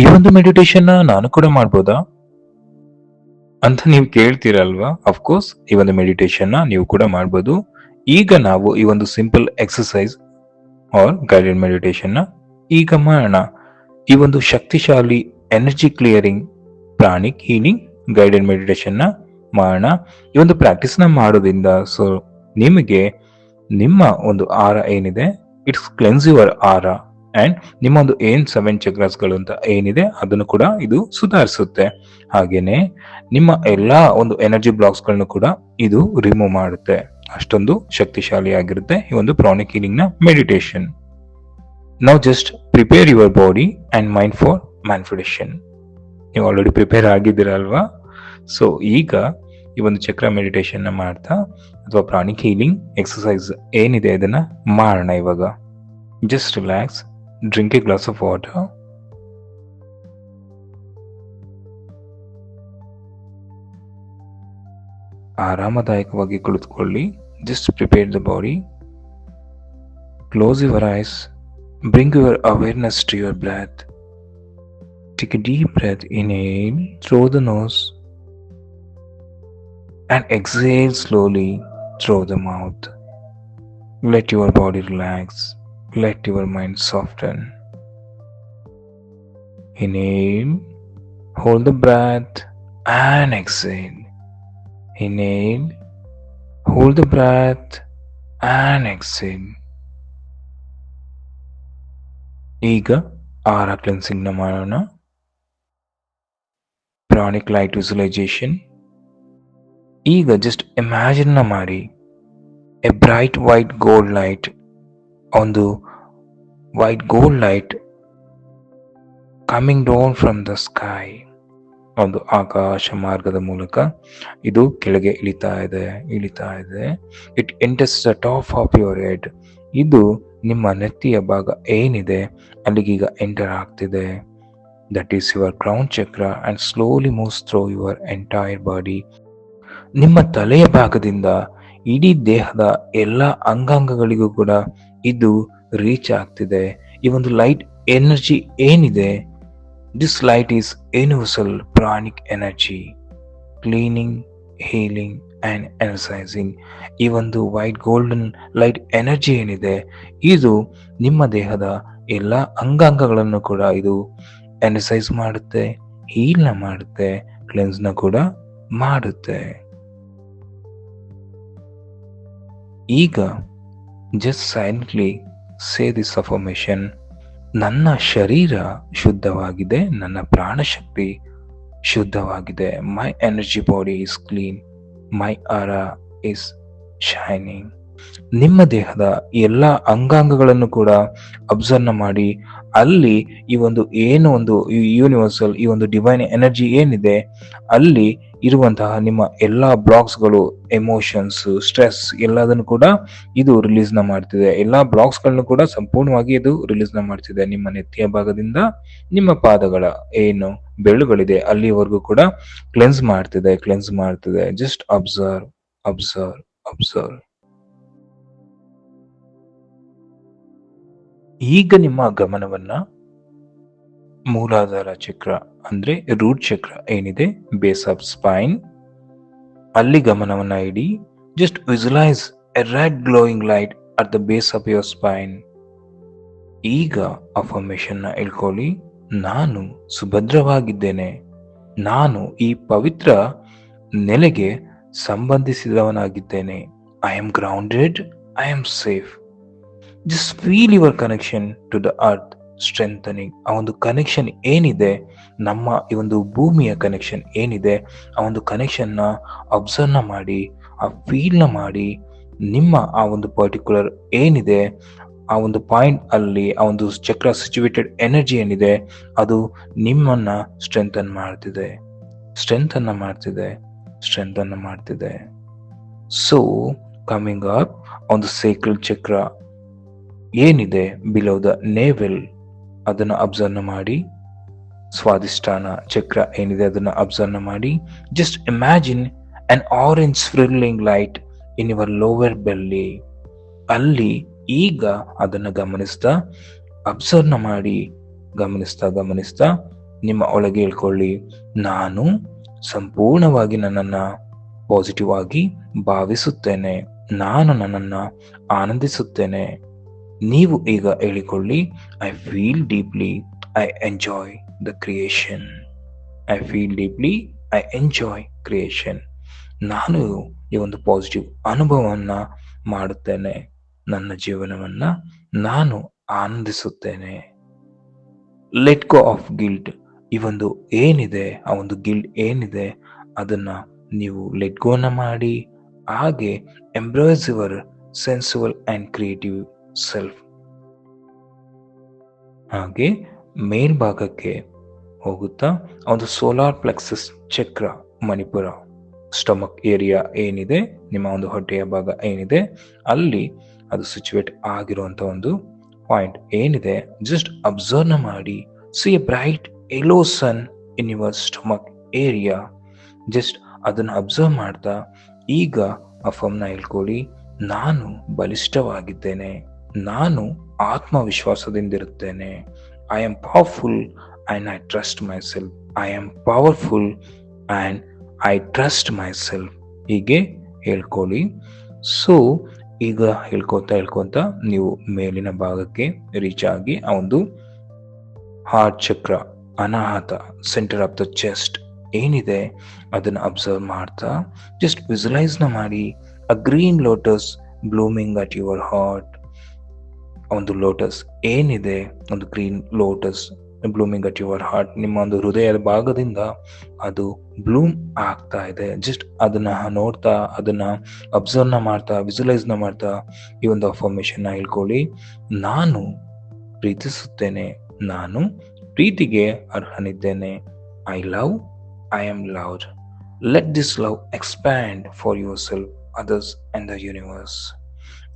ಈ ಒಂದು ಮೆಡಿಟೇಷನ್ ನಾನು ಕೂಡ ಮಾಡ್ಬೋದಾ? ಅಂತ ನೀವು ಕೇಳ್ತೀರಲ್ವಾ? ಅಫ್ಕೋರ್ಸ್ ಈ ಒಂದು ಮೆಡಿಟೇಷನ್ ನೀವು ಕೂಡ ಮಾಡ್ಬೋದು. ಈಗ ನಾವು ಈ ಒಂದು simple exercise or guided meditation ಈಗ ಮಾಡೋಣ. ಈ ಒಂದು ಶಕ್ತಿಶಾಲಿ energy clearing pranic healing guided meditation ಮಾಡೋಣ. ಈ ಒಂದು ಪ್ರಾಕ್ಟೀಸ್ನ ಮಾಡೋದ್ರಿಂದ ಸೊ ನಿಮಗೆ ನಿಮ್ಮ ಒಂದು ಆರ ಏನಿದೆ? It's cleanse your aura and ನಿಮ್ಮೊಂದು ಏನು ಸೆವೆನ್ ಚಕ್ರಾಸ್ಗಳು ಅಂತ ಏನಿದೆ ಅದನ್ನು ಕೂಡ ಇದು ಸುಧಾರಿಸುತ್ತೆ. ಹಾಗೇನೆ ನಿಮ್ಮ ಎಲ್ಲಾ ಒಂದು ಎನರ್ಜಿ ಬ್ಲಾಕ್ಸ್ಗಳನ್ನು ಕೂಡ ಇದು ರಿಮೂವ್ ಮಾಡುತ್ತೆ. ಅಷ್ಟೊಂದು ಶಕ್ತಿಶಾಲಿಯಾಗಿರುತ್ತೆ ಈ ಒಂದು ಪ್ರಾಣಿಕ್ ಹೀಲಿಂಗ್ನ ಮೆಡಿಟೇಷನ್ ನಾವು just prepare your body and mind for meditation ನೀವು ಆಲ್ರೆಡಿ ಪ್ರಿಪೇರ್ ಆಗಿದ್ದೀರಲ್ವಾ? ಸೊ ಈಗ ಈ ಒಂದು ಚಕ್ರ ಮೆಡಿಟೇಷನ್ನ ಮಾಡ್ತಾ, ಅಥವಾ ಪ್ರಾಣಿಕ್ ಹೀಲಿಂಗ್ ಎಕ್ಸಸೈಸ್ ಏನಿದೆ, ಇದನ್ನ ಮಾಡೋಣ ಇವಾಗ. Just relax Drink a glass of water ಆರಾಮದಾಯಕವಾಗಿ ಕುಳಿತುಕೊಳ್ಳಿ just prepare the body close your eyes bring your awareness to your breath Take a deep breath, inhale through the nose and exhale slowly through the mouth. Let your body relax, let your mind soften. Inhale, hold the breath and exhale. Inhale, hold the breath and exhale. ಈಗ ಆರ ಕ್ಲೆನ್ಸಿಂಗ್ನ ಮಾಡೋಣ pranic light ವಿಸುಲೈಸೇಷನ್ ಈಗ just ಇಮ್ಯಾಜಿನ್ನ ಮಾಡಿ a bright white gold light ಒಂದು white gold light coming down from the sky ಒಂದು ಆಕಾಶ ಮಾರ್ಗದ ಮೂಲಕ ಇದು ಕೆಳಗೆ ಇಳಿತಾ ಇದೆ ಇಳಿತಾ ಇದೆ. It enters the top of your head ಇದು ನಿಮ್ಮ ನೆತ್ತಿಯ ಭಾಗ ಏನಿದೆ, ಅಲ್ಲಿಗೀಗ ಎಂಟರ್ ಆಗ್ತಿದೆ. That is your crown chakra and slowly moves through your entire body ನಿಮ್ಮ ತಲೆಯ ಭಾಗದಿಂದ ಇಡೀ ದೇಹದ ಎಲ್ಲ ಅಂಗಾಂಗಗಳಿಗೂ ಕೂಡ ಇದು ರೀಚ್ ಆಗ್ತಿದೆ. ಈ ಒಂದು ಲೈಟ್ ಎನರ್ಜಿ ಏನಿದೆ? This light is universal pranic energy cleaning healing and energizing ಈ ಒಂದು ವೈಟ್ ಗೋಲ್ಡನ್ ಲೈಟ್ ಎನರ್ಜಿ ಏನಿದೆ? ಇದು ನಿಮ್ಮ ದೇಹದ ಎಲ್ಲ ಅಂಗಾಂಗಗಳನ್ನು ಕೂಡ ಇದು ಎನರ್ಸೈಸ್ ಮಾಡುತ್ತೆ ಹೀಲ್ನ ಮಾಡುತ್ತೆ ಕ್ಲೆನ್ಸ್ನ ಕೂಡ ಮಾಡುತ್ತೆ. ಈಗ just silently say this affirmation ನನ್ನ ಶರೀರ ಶುದ್ಧವಾಗಿದೆ, ನನ್ನ ಪ್ರಾಣಶಕ್ತಿ ಶುದ್ಧವಾಗಿದೆ. My energy body is clean my aura is shining ನಿಮ್ಮ ದೇಹದ ಎಲ್ಲ ಅಂಗಾಂಗಗಳನ್ನು ಕೂಡ ಅಬ್ಸರ್ವ್ ಮಾಡಿ, ಅಲ್ಲಿ ಈ ಒಂದು ಏನು ಒಂದು ಯೂನಿವರ್ಸಲ್ ಈ ಒಂದು ಡಿವೈನ್ ಎನರ್ಜಿ ಏನಿದೆ, ಅಲ್ಲಿ ಇರುವಂತಹ ನಿಮ್ಮ ಎಲ್ಲಾ ಬ್ಲಾಕ್ಸ್ಗಳು ಎಮೋಷನ್ಸ್ ಸ್ಟ್ರೆಸ್ ಎಲ್ಲದನ್ನು ಕೂಡ ಇದು ರಿಲೀಸ್ನ ಮಾಡ್ತಿದೆ. ಎಲ್ಲಾ ಬ್ಲಾಕ್ಸ್ಗಳನ್ನು ಕೂಡ ಸಂಪೂರ್ಣವಾಗಿ ಇದು ರಿಲೀಸ್ನ ಮಾಡ್ತಿದೆ. ನಿಮ್ಮ ನೆತ್ತಿಯ ಭಾಗದಿಂದ ನಿಮ್ಮ ಪಾದಗಳ ಏನು ಬೆಳ್ಳುಗಳಿದೆ ಅಲ್ಲಿವರೆಗೂ ಕೂಡ ಕ್ಲೆನ್ಸ್ ಮಾಡ್ತಿದೆ ಕ್ಲೆನ್ಸ್ ಮಾಡ್ತಿದೆ. ಜಸ್ಟ್ ಅಬ್ಸರ್ವ್ ಅಬ್ಸರ್ವ್ ಅಬ್ಸರ್ವ್ ಈಗ ನಿಮ್ಮ ಗಮನವನ್ನ ಮೂಲಾಧಾರ ಚಕ್ರ ಅಂದ್ರೆ ರೂಟ್ ಚಕ್ರ ಏನಿದೆ? Base of spine. ಅಲ್ಲಿ ಗಮನವನ್ನ ಇಡಿ. Just visualize a red glowing light at the base of your spine ಈಗ ಅಫರ್ಮೇಶನ್ನ ಇಳ್ಕೊಳ್ಳಿ. ನಾನು ಸುಭದ್ರವಾಗಿದ್ದೇನೆ. ನಾನು ಈ ಪವಿತ್ರ ನೆಲೆಗೆ ಸಂಬಂಧಿಸಿದವನಾಗಿದ್ದೇನೆ. I am grounded I am safe just feel your connection to the earth strengthening ಆ ಒಂದು ಕನೆಕ್ಷನ್ ಏನಿದೆ, ನಮ್ಮ ಈ ಒಂದು ಭೂಮಿಯ ಕನೆಕ್ಷನ್ ಏನಿದೆ, ಆ ಒಂದು ಕನೆಕ್ಷನ್ನ ಅಬ್ಸರ್ವ್ನ ಮಾಡಿ, ಆ ಫೀಲ್ನ ಮಾಡಿ, ನಿಮ್ಮ ಆ ಒಂದು ಪರ್ಟಿಕ್ಯುಲರ್ ಏನಿದೆ, ಆ ಒಂದು ಪಾಯಿಂಟ್ ಅಲ್ಲಿ, ಆ ಒಂದು ಚಕ್ರ ಸಿಚುವೇಟೆಡ್ ಎನರ್ಜಿ ಏನಿದೆ, ಅದು ನಿಮ್ಮನ್ನ ಸ್ಟ್ರೆಂಥನ್ ಮಾಡ್ತಿದೆ. ಸ್ಟ್ರೆಂತ್ ಅನ್ನ ಮಾಡ್ತಿದೆ ಸ್ಟ್ರೆಂತ್ ಅನ್ನ ಮಾಡ್ತಿದೆ. ಸೊ ಕಮಿಂಗ್ ಅಪ್ ಒಂದು ಸೈಕಲ್ ಚಕ್ರ ಏನಿದೆ ಬಿಲೋ ದ ನೇವೆಲ್ ಅದನ್ನು ಅಬ್ಸರ್ವ್ ಮಾಡಿ. ಸ್ವಾದಿಷ್ಠಾನ ಚಕ್ರ ಏನಿದೆ ಅದನ್ನು ಅಬ್ಸರ್ವ್ ಮಾಡಿ. Just imagine an orange swirling light in your lower belly ಅಲ್ಲಿ ಈಗ ಅದನ್ನು ಗಮನಿಸ್ತಾ ಅಬ್ಸರ್ವ್ ಮಾಡಿ. ಗಮನಿಸ್ತಾ ಗಮನಿಸ್ತಾ, ನಿಮ್ಮ ಒಳಗೆ ಹೇಳ್ಕೊಳ್ಳಿ, ನಾನು ಸಂಪೂರ್ಣವಾಗಿ ನನ್ನನ್ನು ಪಾಸಿಟಿವ್ ಆಗಿ ಭಾವಿಸುತ್ತೇನೆ. ನಾನು ನನ್ನನ್ನು ಆನಂದಿಸುತ್ತೇನೆ. ನೀವು ಈಗ ಹೇಳಿಕೊಳ್ಳಿ I feel deeply I enjoy the creation I feel deeply I enjoy creation ನಾನು ಈ ಒಂದು ಪಾಸಿಟಿವ್ ಅನುಭವವನ್ನು ಮಾಡುತ್ತೇನೆ, ನನ್ನ ಜೀವನವನ್ನು ನಾನು ಆನಂದಿಸುತ್ತೇನೆ. ಲೆಟ್ ಗೋ ಆಫ್ ಗಿಲ್ಟ್ ಈ ಒಂದು ಏನಿದೆ, ಆ ಒಂದು ಗಿಲ್ಟ್ ಏನಿದೆ, ಅದನ್ನ ನೀವು ಲೆಟ್ ಗೋನ ಮಾಡಿ, ಹಾಗೆ embrace your sensual and creative self ಹಾಗೆ ಮೇಲ್ಭಾಗಕ್ಕೆ ಹೋಗುತ್ತಾ, ಒಂದು solar plexus chakra Manipura stomach area ಏನಿದೆ, ನಿಮ್ಮ ಒಂದು ಹೊಟ್ಟೆಯ ಭಾಗ ಏನಿದೆ, ಅಲ್ಲಿ ಅದು ಸಿಚುವೇಟ್ ಆಗಿರುವಂಥ ಒಂದು ಪಾಯಿಂಟ್ ಏನಿದೆ ಜಸ್ಟ್ ಅಬ್ಸರ್ವ್ನ ಮಾಡಿ see a bright yellow sun in your stomach area just ಅದನ್ನು ಅಬ್ಸರ್ವ್ ಮಾಡ್ತಾ, ಈಗ ಅಫಮ್ನ ಹೇಳ್ಕೊಳ್ಳಿ, ನಾನು ಬಲಿಷ್ಠವಾಗಿದ್ದೇನೆ. ನಾನು ಆತ್ಮವಿಶ್ವಾಸದಿಂದಿರುತ್ತೇನೆ. I am powerful and I trust myself I am powerful and I trust myself ಹೀಗೆ ಹೇಳ್ಕೊಳ್ಳಿ. ಸೊ ಈಗ ಹೇಳ್ಕೊತಾ ಹೇಳ್ಕೊತಾ ನೀವು ಮೇಲಿನ ಭಾಗಕ್ಕೆ ರೀಚ್ ಆಗಿ ಆ ಒಂದು heart chakra Anahata centre of the chest ಏನಿದೆ ಅದನ್ನು ಅಬ್ಸರ್ವ್ ಮಾಡ್ತಾ ಜಸ್ಟ್ ವಿಸುಲೈಸ್ನ ಮಾಡಿ. A green lotus blooming at your heart ಒಂದು ಲೋಟಸ್ ಏನಿದೆ? ಒಂದು green lotus blooming at your heart ನಿಮ್ಮ ಒಂದು ಹೃದಯದ ಭಾಗದಿಂದ ಅದು ಬ್ಲೂಮ್ ಆಗ್ತಾ ಇದೆ. ಜಸ್ಟ್ ಅದನ್ನ ನೋಡ್ತಾ, ಅದನ್ನ ಅಬ್ಸರ್ವ್ನ ಮಾಡ್ತಾ ವಿಜುಲೈಸ್ನ ಮಾಡ್ತಾ ಈ ಒಂದು ಅಫರ್ಮೇಶನ್ನ ಹೇಳ್ಕೊಳ್ಳಿ. ನಾನು ಪ್ರೀತಿಸುತ್ತೇನೆ. ನಾನು ಪ್ರೀತಿಗೆ ಅರ್ಹನಿದ್ದೇನೆ. I love I am loved let this love expand for yourself others and the universe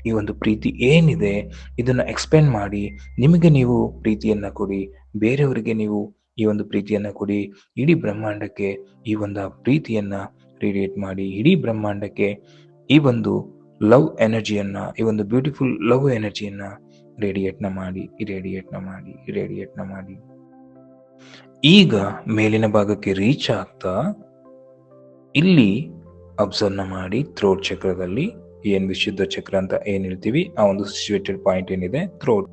ಈ ಒಂದು ಪ್ರೀತಿ ಏನಿದೆ, ಇದನ್ನ ಎಕ್ಸ್ಪ್ಲೈನ್ ಮಾಡಿ ನಿಮಗೆ ನೀವು ಪ್ರೀತಿಯನ್ನ ಕೊಡಿ, ಬೇರೆಯವರಿಗೆ ನೀವು ಈ ಒಂದು ಪ್ರೀತಿಯನ್ನ ಕೊಡಿ, ಇಡೀ ಬ್ರಹ್ಮಾಂಡಕ್ಕೆ ಈ ಒಂದು ಪ್ರೀತಿಯನ್ನ ರೇಡಿಯೇಟ್ ಮಾಡಿ, ಇಡೀ ಬ್ರಹ್ಮಾಂಡಕ್ಕೆ ಈ ಒಂದು ಲವ್ ಎನರ್ಜಿಯನ್ನ ಈ ಒಂದು ಬ್ಯೂಟಿಫುಲ್ ಲವ್ ಎನರ್ಜಿಯನ್ನ ರೇಡಿಯೇಟ್ನ ಮಾಡಿ ರೇಡಿಯೇಟ್ನ ಮಾಡಿ ರೇಡಿಯೇಟ್ನ ಮಾಡಿ. ಈಗ ಮೇಲಿನ ಭಾಗಕ್ಕೆ ರೀಚ್ ಆಗ್ತಾ, ಇಲ್ಲಿ ಅಬ್ಸರ್ವ್ನ ಮಾಡಿ ಥ್ರೋಟ್ ಚಕ್ರದಲ್ಲಿ ಏನ್ ವಿಶುದ್ಧ ಚಕ್ರ ಅಂತ ಏನು ಹೇಳ್ತೀವಿ? ಆ ಒಂದು ಸಿಚುವೇಟೆಡ್ ಪಾಯಿಂಟ್ ಏನಿದೆ? ಥ್ರೋಟ್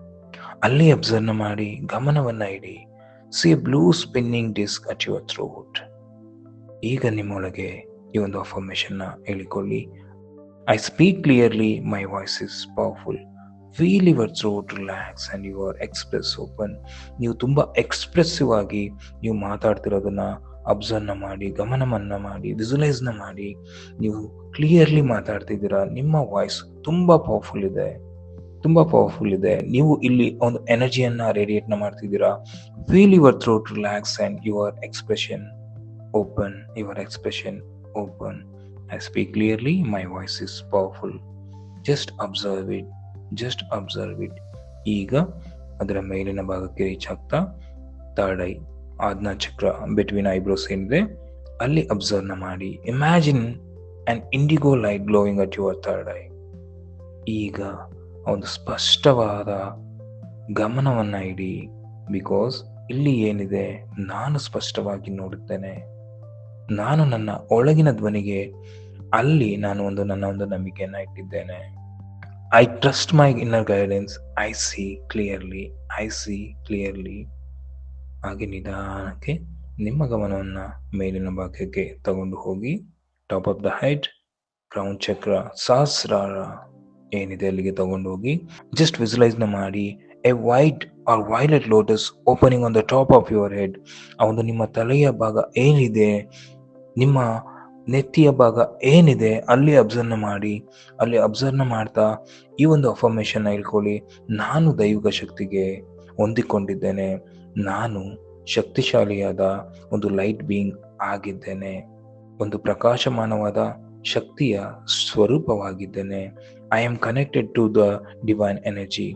ಅಲ್ಲಿ ಅಬ್ಸರ್ವ್ ಮಾಡಿ, ಗಮನವನ್ನ ಇಡಿ. See blue spinning disc at your throat ಈಗ ನಿಮ್ಮೊಳಗೆ ಈ ಒಂದು ಅಫರ್ಮೇಶನ್ನ ಹೇಳಿಕೊಳ್ಳಿ. I speak clearly my voice is powerful feel your throat relax and your express open ನೀವು ತುಂಬ ಎಕ್ಸ್ಪ್ರೆಸಿವ್ ಆಗಿ ನೀವು ಮಾತಾಡ್ತಿರೋದನ್ನ ಅಬ್ಸರ್ವ್ನ ಮಾಡಿ, ಗಮನವನ್ನು ಮಾಡಿ ವಿಸುಲೈಸ್ನ ಮಾಡಿ, ನೀವು ಕ್ಲಿಯರ್ಲಿ ಮಾತಾಡ್ತಿದ್ದೀರಾ, ನಿಮ್ಮ ವಾಯ್ಸ್ ತುಂಬ ಪವರ್ಫುಲ್ ಇದೆ. ತುಂಬ ಪವರ್ಫುಲ್ ಇದೆ. ನೀವು ಇಲ್ಲಿ ಒಂದು ಎನರ್ಜಿಯನ್ನು ರೇಡಿಯೇಟ್ನ ಮಾಡ್ತಿದ್ದೀರಾ feel your throat relax and your expression open your expression open I speak clearly my voice is powerful just observe it just observe it ಈಗ ಅದರ ಮೇಲಿನ ಭಾಗಕ್ಕೆ ರೀಚ್ ಆಗ್ತಾ ಥರ್ಡ್ ಐ ಆಜ್ಞಾ ಚಕ್ರ ಬಿಟ್ವೀನ್ ಐಬ್ರೋಸ್ ಏನಿದೆ, ಅಲ್ಲಿ ಅಬ್ಸರ್ವ್ನ ಮಾಡಿ. Imagine and indigo light glowing at your third eye ಈಗ ಒಂದು ಸ್ಪಷ್ಟವಾದ ಗಮನವನ್ನು ಇಡಿ. ಬಿಕಾಸ್ ಇಲ್ಲಿ ಏನಿದೆ, ನಾನು ಸ್ಪಷ್ಟವಾಗಿ ನೋಡುತ್ತೇನೆ. ನಾನು ನನ್ನ ಒಳಗಿನ ಧ್ವನಿಗೆ, ಅಲ್ಲಿ ನಾನು ಒಂದು ನನ್ನ ಒಂದು ನಂಬಿಕೆಯನ್ನು ಇಟ್ಟಿದ್ದೇನೆ. I trust my inner guidance. I see clearly. I see clearly. ಹಾಗೆ ನಿಧಾನಕ್ಕೆ ನಿಮ್ಮ ಗಮನವನ್ನು ಮೇಲಿನ ಭಾಗಕ್ಕೆ ತಗೊಂಡು ಹೋಗಿ top of the height crown chakra sahasrara ಏನಿದೆ ಅಲ್ಲಿಗೆ ತಗೊಂಡು ಹೋಗಿ ಜಸ್ಟ್ ವಿಸುಲೈಸ್ನ ಮಾಡಿ a white or violet lotus opening on the top of your head ಆ ಒಂದು ನಿಮ್ಮ ತಲೆಯ ಭಾಗ ಏನಿದೆ, ನಿಮ್ಮ ನೆತ್ತಿಯ ಭಾಗ ಏನಿದೆ, ಅಲ್ಲಿ ಅಬ್ಸರ್ವ್ ಮಾಡಿ, ಅಲ್ಲಿ ಅಬ್ಸರ್ವ್ ಮಾಡ್ತಾ ಈ ಒಂದು ಅಫರ್ಮೇಶನ್ ಹೇಳ್ಕೊಳ್ಳಿ. ನಾನು ದೈವಿಕ ಶಕ್ತಿಗೆ ಹೊಂದಿಕೊಂಡಿದ್ದೇನೆ. ನಾನು ಶಕ್ತಿಶಾಲಿಯಾದ ಒಂದು ಲೈಟ್ ಬೀಯಿಂಗ್ ಆಗಿದ್ದೇನೆ. ಒಂದು ಪ್ರಕಾಶಮಾನವಾದ ಶಕ್ತಿಯ ಸ್ವರೂಪವಾಗಿದ್ದೇನೆ. I am connected to the divine energy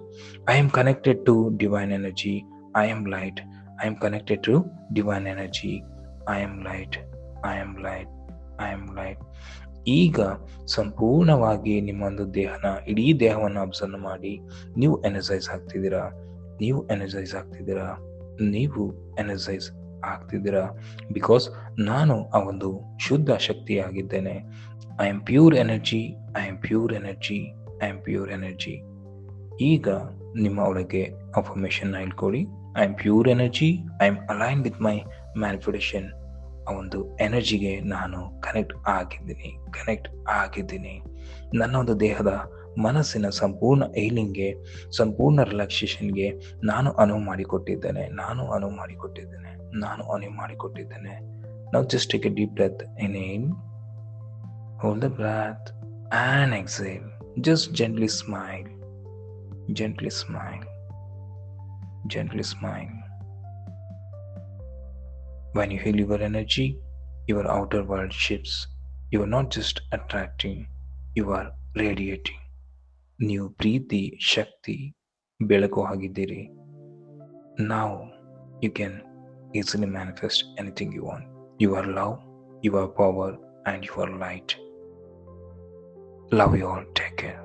I am connected to divine energy I am light I am connected to divine energy I am light I am light I am light ಈಗ ಸಂಪೂರ್ಣವಾಗಿ ನಿಮ್ಮ ಒಂದು ದೇಹನ, ಇಡೀ ದೇಹವನ್ನು observe ಮಾಡಿ ನೀವು energise ಆಗ್ತಿದ್ದೀರಾ? ನೀವು energise ಆಗ್ತಿದ್ದೀರಾ? ನೀವು ಎನರ್ಜೈಸ್ ಆಗ್ತಿದ್ದೀರಾ? ಬಿಕಾಸ್ ನಾನು ಆ ಒಂದು ಶುದ್ಧ ಶಕ್ತಿಯಾಗಿದ್ದೇನೆ. I am pure energy I am pure energy I am pure energy ಈಗ ನಿಮ್ಮ ಒಳಗೆ ಅಫರ್ಮೇಷನ್ನ ಇಟ್ಕೊಳ್ಳಿ. I am pure energy I am align with my manifestation ಆ ಒಂದು ಎನರ್ಜಿಗೆ ನಾನು ಕನೆಕ್ಟ್ ಆಗಿದ್ದೀನಿ ಕನೆಕ್ಟ್ ಆಗಿದ್ದೀನಿ. ನನ್ನ ಒಂದು ದೇಹದ ಮನಸ್ಸಿನ ಸಂಪೂರ್ಣ ಏಲಿಂಗ್ಗೆ ಸಂಪೂರ್ಣ ರಿಲ್ಯಾಕ್ಸೇಷನ್ಗೆ ನಾನು ಅನುವು ಮಾಡಿಕೊಟ್ಟಿದ್ದೇನೆ, ನಾನು ಅನುವು ಮಾಡಿಕೊಟ್ಟಿದ್ದೇನೆ, ನಾನು ಅನುವು ಮಾಡಿಕೊಟ್ಟಿದ್ದೇನೆ. ನಾವು just take a deep breath in and hold the breath and exhale just gently smile gently smile gently smile. when you heal your energy your outer world shifts you are not just attracting you are radiating ನೀವು ಪ್ರೀತಿ ಶಕ್ತಿ ಬೆಳಕು ಆಗಿದ್ದೀರಿ ನಾವು you can easily manifest anything you want you are love you are power and you are light love you all take care